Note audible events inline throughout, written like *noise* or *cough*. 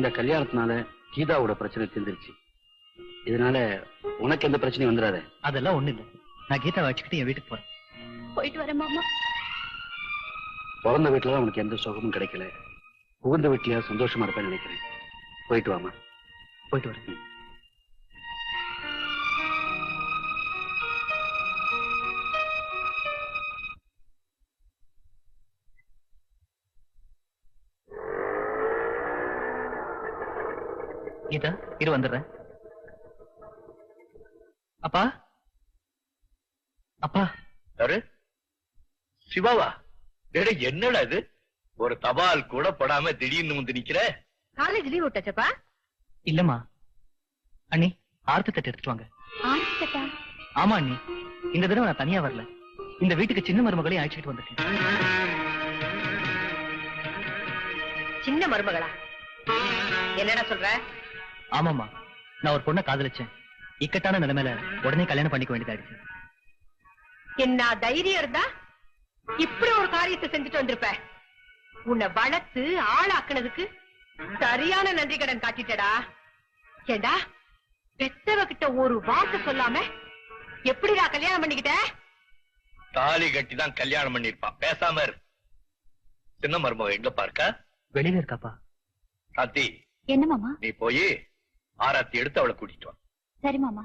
இந்த கல்யாணத்தினால கீதாவோட பிரச்சனை தீர்ந்துருச்சு. இதனால உனக்கு எந்த பிரச்சனையும் வந்துடாத. அதெல்லாம் ஒண்ணு இல்ல. நான் கீதா வச்சுக்கிட்டு என் வீட்டுக்கு போறேன். போயிட்டு வரேன் மாமா. பிறந்த வீட்டுல உனக்கு எந்த சுகமும் கிடைக்கல. புகுந்த வீட்டுல சந்தோஷமா இருப்பேன்னு நினைக்கிறேன். போயிட்டு வாமா போயிட்டு வரேன். கீதா இரு வந்துடுறேன். அப்பா? அப்பா? யாரு? சிவாவா? டேடே என்னடா இது? ஒரு தபால் கூட படாம திடீர்னு வந்து நிக்கிற? காலேஜ் லீவ் விட்டாச்சப்பா? இல்லம்மா. அண்ணி ஆர்த்தி தட்டு எடுத்துட்டு வாங்க. ஆமா அண்ணி. இந்த தடவை நான் தனியா வரல. இந்த வீட்டுக்கு சின்ன மருமகளையும் அழைச்சிட்டு வந்திருக்கேன். சின்ன மருமகளா? என்னடா சொல்ற? ஆமாமா நான் ஒரு பொண்ணை காதலிச்சேன். இக்கட்டான நிலைமையில உடனே கல்யாணம் பண்ணிக்க வேண்டியதாயிடுச்சு. என்ன தைரியம் இருந்தா இப்படி ஒரு காரியத்தை செஞ்சுட்டு வந்திருப்ப? உன்னை வளர்த்து ஆளாக்குனதுக்கு சரியான நன்றி கடன் காட்டிட்டடா. ஏண்டா பெத்தவ கிட்ட ஒரு வார்த்தை சொல்லாம எப்படிடா கல்யாணம் பண்ணிக்கிட்ட? தாலி கட்டி தான் கல்யாணம் பண்ணிருப்பான் பேசாம இரு. சின்ன மருமக எங்க பார்க்க? வெளியில இருக்காப்பா. சாந்தி. என்ன மாமா? நீ போய் ஆராத்தி எடுத்து அவளை கூட்டிட்டு வா. சரி மாமா.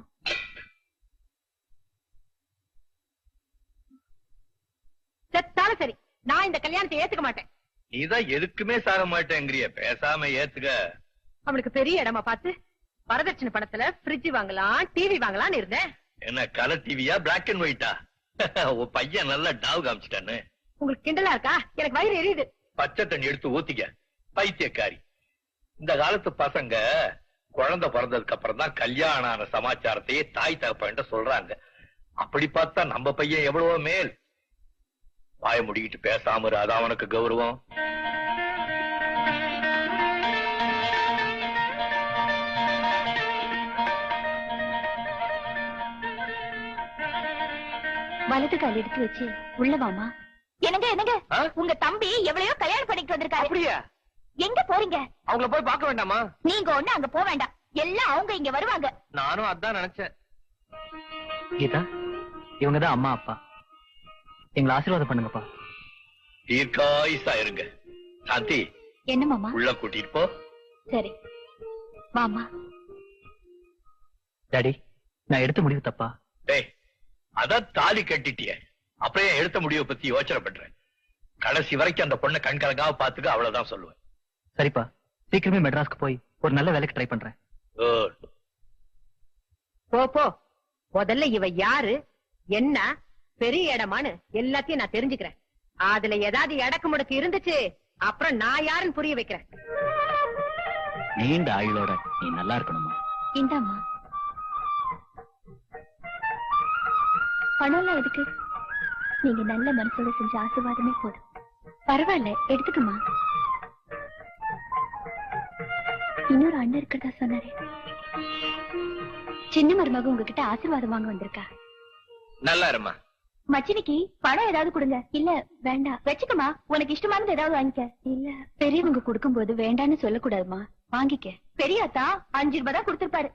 செத்தாலும் சரி. நான் இந்த கல்யாணத்தை ஏத்துக்க மாட்டேன். நீதான் எதுக்குமே சாக மாட்டேங்கிறிய. பேசாம ஏத்துக்க. அவளுக்கு பெரிய இடமா பார்த்து வரதட்சணை பணத்துல ஃப்ரிட்ஜ் வாங்கலாம் டிவி வாங்கலாம்னு இருந்தேன். என்ன கலர் டிவியா பிளாக் அண்ட் ஒயிட்டா உன் பையன் நல்லா டாவ் காமிச்சிட்டான்னு. உங்களுக்கு கிண்டலா இருக்கா? எனக்கு வயிறு எரியுது. பச்சை தண்ணி எடுத்து ஊத்திக்க. பைத்தியக்காரி. இந்த காலத்து பசங்க குழந்தை பிறந்ததுக்கு அப்புறம் தான் கல்யாணம் ஆன சமாச்சாரத்தையே தாய் தகப்பன்ட்ட சொல்றாங்க. அப்படி பார்த்தா நம்ம பையன் எவ்வளவோ மேல். வாய முடிக்கிட்டு பேசாம இரு அதான் அவனுக்கு கௌரவம். வலது கால் எடுத்து வச்சு உள்ள வாமா. என்னங்க என்னங்க? உங்க தம்பி எவ்வளையோ கல்யாணம் பண்ணிட்டு வந்திருக்காரு. அப்படியா? எங்க போறீங்க? அவங்கள போய் பார்க்க வேண்டாமா? நீங்க ஒண்ணு அங்க போக வேண்டாம். எல்லாம் அவங்க இங்க வருவாங்க. நானும் அதான் நினைச்சேன். கீதா இவங்க தான் அம்மா அப்பா. எங்களை ஆசீர்வாதம் பண்ணுங்கப்பா. தீர்க்காயுசா இருங்க. சாந்தி என்ன மாமா? உள்ள கூட்டிட்டு போ. சரி. மாமா. டாடி நான் எடுத்த முடிவு தப்பா? டேய் அதான் தாலி கட்டிட்டிய. அப்புறம் ஏன் எடுத்த முடிவை பத்தி யோசனை பண்றேன் கடைசி வரைக்கும் அந்த பொண்ணை கண்கலங்காம பாத்துக்க அவ்வளவுதான் சொல்லுவேன். சரிப்பா சீக்கிரமே மெட்ராஸ்க்கு போய் ஒரு நல்ல வேலைக்கு ட்ரை பண்றேன். போ போ. முதல்ல இவ யாரு என்ன பெரிய இடமான்னு எல்லாத்தையும் நான் தெரிஞ்சுக்கிறேன். அதுல ஏதாவது எடக்கு முடக்கு இருந்துச்சு அப்புறம் நான் யாருன்னு புரிய வைக்கிறேன். நீண்ட ஆயுளோட நீ நல்லா இருக்கணுமா? இந்தாம்மா. பணம்லாம் எதுக்கு? நீங்க நல்ல மனசோட செஞ்ச ஆசீர்வாதமே போதும். பரவாயில்ல எடுத்துக்கமா இன்னொரு அண்ணன் இருக்கிறதா சொன்னாரு. சின்ன மருமக உங்ககிட்ட ஆசீர்வாதம் வாங்க வந்திருக்கா. நல்லா இருமா மச்சினிக்கு பணம் ஏதாவது கொடுங்க. இல்ல வேண்டாம். வச்சுக்கமா உனக்கு இஷ்டமானது ஏதாவது வாங்கிக்க. இல்ல பெரியவங்க கொடுக்கும்போது வேண்டான்னு சொல்லக்கூடாதுமா வாங்கிக்க. பெரியாத்தா அஞ்சு ரூபாய் தான் கொடுத்திருப்பாரு.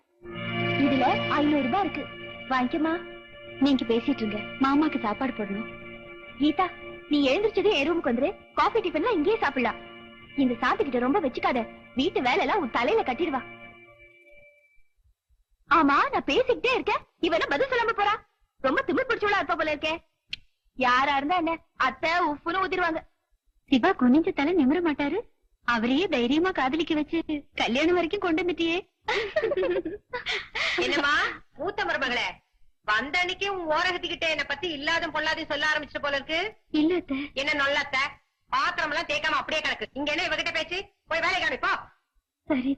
இதுல ஐநூறு ரூபாய் இருக்கு. வாங்கிக்கமா நீங்க பேசிட்டு இருங்க. மாமாக்கு சாப்பாடு போடணும். கீதா நீ எழுந்திரிச்சதே என் ரூமுக்கு வந்துரு. காஃபி டிஃபன்லாம் இங்கேயே சாப்பிடலாம். இந்த சாப்பிட்டுக்கிட்ட ரொம்ப வச்சுக்காத. வீட்டு வேலை எல்லாம் உன் தலையில கட்டிடுவா. ஆமா நான் பேசிக்கிட்டே இருக்கேன். இவன பதில் சொல்லாம போறா? ரொம்ப திமிர் பிடிச்சவளா இருப்பா போல இருக்கே. யாரா இருந்தா என்ன? அத்தை உப்புன்னு ஊத்திடுவாங்க. சிவா குனிஞ்ச தலை நிமிர மாட்டாரு. அவரையே தைரியமா காதலிக்க வச்சு கல்யாணம் வரைக்கும் கொண்டு வந்துட்டியே. என்னமா மூத்த மருமகளே வந்த அன்னைக்கு உன் ஓரகத்திக்கிட்ட என்ன பத்தி இல்லாத பொல்லாதையும் சொல்ல ஆரம்பிச்சிட்ட போல இருக்கு. இல்ல என்ன நொல்லாத்த பாத்திரம் எல்லாம் தேய்க்காம அப்படியே கிடக்கு. இங்க என்ன இவகிட்ட பேச்சு? போய் வேலை காமி போ. சரி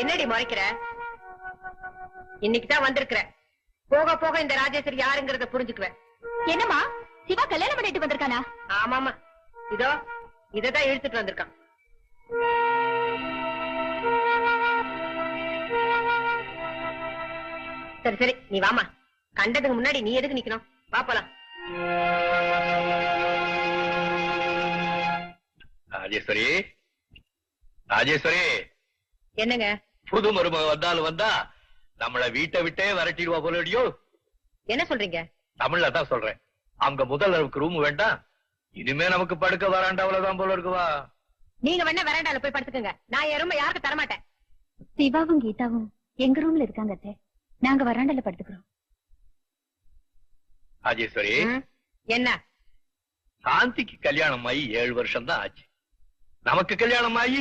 என்னடி முறைக்கிற? இன்னைக்கு தான் வந்திருக்கிற. போக போக இந்த ராஜேஸ்வரி யாருங்கறத புரிஞ்சுக்குவேன் என்னமா சிவா கல்யாணம் பண்ணிட்டு வந்திருக்கானா? ஆமாமா இதோ இததான் இழுத்துட்டு வந்திருக்கான். சரி சரி நீ வாமா கண்டதுக்கு முன்னாடி நீ எதுக்கு நிக்கணும்? வா போலாம். ராஜேஸ்வரி? ராஜேஸ்வரி? என்னங்க? புது மருமக வந்தாலும் வந்தா நம்மள வீட்டை விட்டே விரட்டிடுவா போலடியோ என்ன சொல்றீங்க? தமிழ்ல தான் சொல்றேன். அங்க முதல் அளவுக்கு ரூம் வேண்டாம். இனிமே நமக்கு படுக்க வராண்டாவிலதான் போல இருக்குவா? நீங்க வேணா வெராண்டால போய் படுத்துக்கங்க. நான் என் ரூம் யாருக்கு தர மாட்டேன் சிவாவும் கீதாவும் எங்க ரூம்ல இருக்காங்க நாங்க வராண்டல படுத்துக்கிறோம். ராஜேஸ்வரி? என்ன? சாந்திக்கு கல்யாணம் ஆகி ஏழு வருஷம் தான் ஆச்சு. நமக்கு கல்யாணம் ஆகி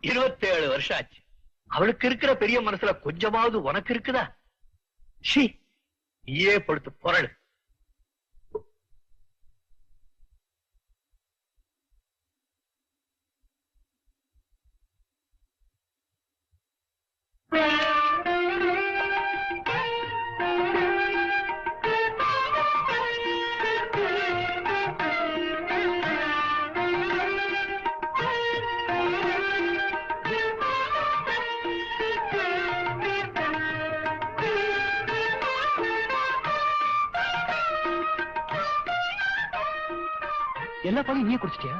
இருபத்தேழு வருஷம் ஆச்சு. அவளுக்கு இருக்கிற பெரிய மனசுல கொஞ்சமாவது உனக்கு இருக்குதா? ஷீ நீயே படுத்து புரளு எல்லா பாலும் நீயே குடிச்சிட்டியா?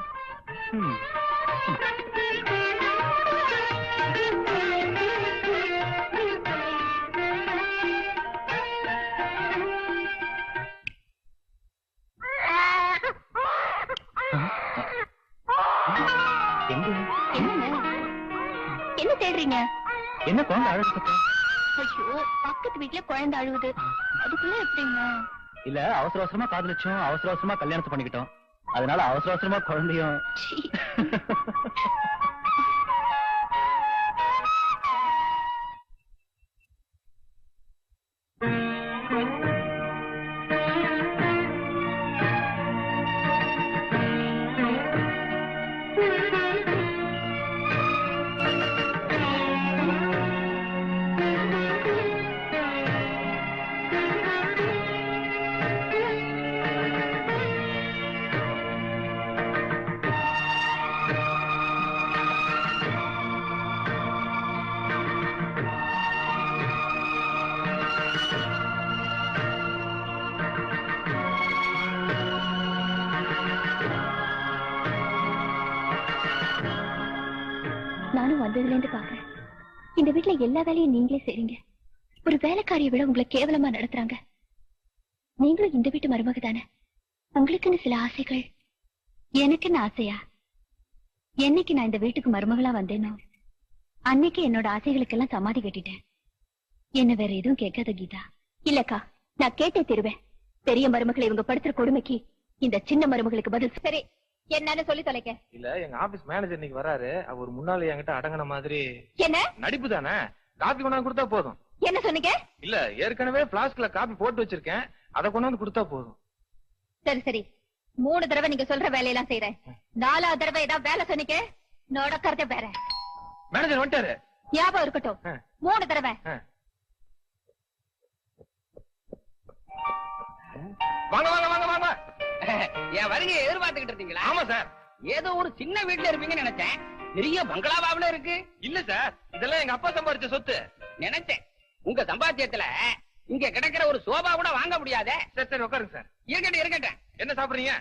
என்ன தேடுறீங்க? என்ன குழந்தை அழகு ஐயோ பக்கத்து வீட்ல குழந்தை அழுகுது அதுக்குள்ள எப்படிங்க? இல்ல அவசர அவசரமா காதலிச்சோம் அவசர அவசரமா கல்யாணத்தை பண்ணிக்கிட்டோம். அதனால அவசர அவசரமா குழந்தையும் *laughs* வந்ததுல இருந்து பாக்குறேன் இந்த வீட்ல எல்லா வேலையும் நீங்களே செய்றீங்க. ஒரு வேலைக்காரியை விட உங்களை கேவலமா நடத்துறாங்க. நீங்களும் இந்த வீட்டு மருமக தானே. உங்களுக்குன்னு சில ஆசைகள். எனக்குன்னு ஆசையா? என்னைக்கு நான் இந்த வீட்டுக்கு மருமகளா வந்தேனோ அன்னைக்கு என்னோட ஆசைகளுக்கெல்லாம் சமாதி கட்டிட்டேன். என்ன வேற எதுவும் கேட்காத கீதா. இல்லக்கா நான் கேட்டே தருவேன். பெரிய மருமகளை இவங்க படுத்துற கொடுமைக்கு இந்த சின்ன மருமகளுக்கு பதில் சரி. என்னன்னு சொல்லி தொலைக்க. இல்ல எங்க ஆபீஸ் மேனேஜர் இன்னைக்கு வராரு. அவர் முன்னால என்கிட்ட அடங்கின மாதிரி. என்ன? நடிப்பு தானே? காபி கொண்டாந்து கொடுத்தா போதும். என்ன சொன்னீங்க? இல்ல ஏற்கனவே பிளாஸ்க்ல காபி போட்டு வச்சிருக்கேன். அதை கொண்டாந்து கொடுத்தா போதும். சரி சரி. மூணு தடவை நீங்க சொல்ற வேலையெல்லாம் செய்யறேன் நாலாவது தடவை ஏதாவது வேலை சொன்னீங்க? நடக்கிறத வேற. மேனேஜர் வந்துட்டாரு. ஞாபகம் இருக்கட்டும். மூணு தடவை. வாங்க வாங்க. என் வருகையை எதிர்பார்த்துக்கிட்டு இருந்தீங்களா? ஆமா சார். ஏதோ ஒரு சின்ன வீட்டுல இருப்பீங்கன்னு நினைச்சேன். பெரிய பங்களாவாவில இருக்கு. இல்ல சார். இதெல்லாம் எங்க அப்பா சம்பாதிச்ச சொத்து. நினைச்சேன். உங்க சம்பாத்தியத்துல இங்க கிடக்கிற ஒரு சோபா கூட வாங்க முடியாதே. சரி சரி உட்காருங்க சார். இருக்கட்டும் இருக்கட்டும். என்ன சாப்பிடுறீங்க?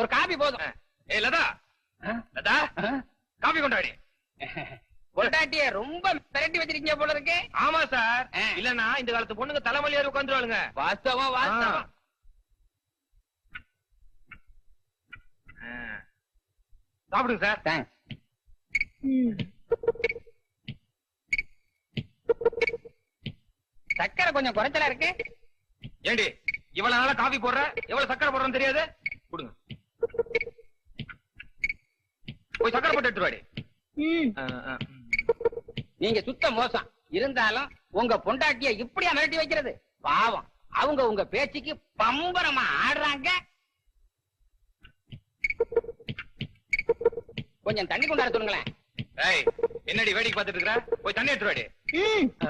ஒரு காபி போதும். ஏ லதா. லதா. காபி கொண்டாடி பொண்டாட்டிய ரொம்ப திரட்டி வச்சிருக்கீங்க போல இருக்கு. ஆமா சார். இல்லனா இந்த காலத்து பொண்ணுங்க தலைமலையாரு உட்காந்துருவாளுங்க. வாஸ்தவம் வாஸ்தவம். சாப்பிடுங்க சார். தேங்க்ஸ் சக்கரை கொஞ்சம் குறைச்சலா இருக்கு. ஏண்டி இவ்வளவு நாளா காபி போடுற? எவ்வளவு சக்கரை போடுறோம்னு தெரியாது? கொடுங்க. போய் சக்கரை போட்டு எடுத்து வாடி. ஆ, ஆ, ம். நீங்க சுத்த மோசம். இருந்தாலும் உங்க பொண்டாட்டிய இப்படியா மிரட்டி வைக்கிறது? பாவம். அவங்க உங்க பேச்சுக்கு பம்பரமா ஆடுறாங்க. கொஞ்சம் தண்ணி கொண்டாட சொல்லுங்களேன். ஏய் என்னடி வேடிக்கை பார்த்துட்டு இருக்கற? போய் தண்ணி எடுத்து வாடி. ஆ,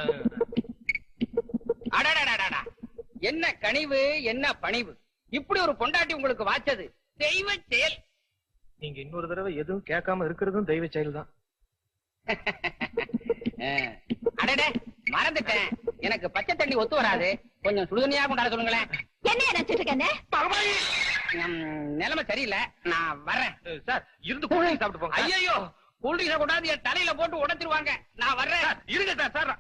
அடடடடடா என்ன கனிவு என்ன பணிவு? இப்படி ஒரு பொண்டாட்டி உங்களுக்கு வாச்சது தெய்வ செயல். நீங்க இன்னொரு தடவை எதுவும் கேட்காம இருக்கிறதும் தெய்வ செயல் தான் அடடே மறந்துட்டேன். எனக்கு பச்சை தண்ணி ஒத்து வராது. கொஞ்சம் சுடுதண்ணியா கொண்டாட சொல்லுங்களேன். என்ன நினைச்சிட்டு இருக்கேன் நிலைமை சரியில்லை. நான் வரேன் சார் இருந்து கூலிங் சாப்பிட்டு போங்க ஐயோ கூல்ட்ரிங்ஸ கொண்டாந்து என் தலையில போட்டு உடைச்சிருவாங்க. நான் வர்றேன். இருங்க சார் சார்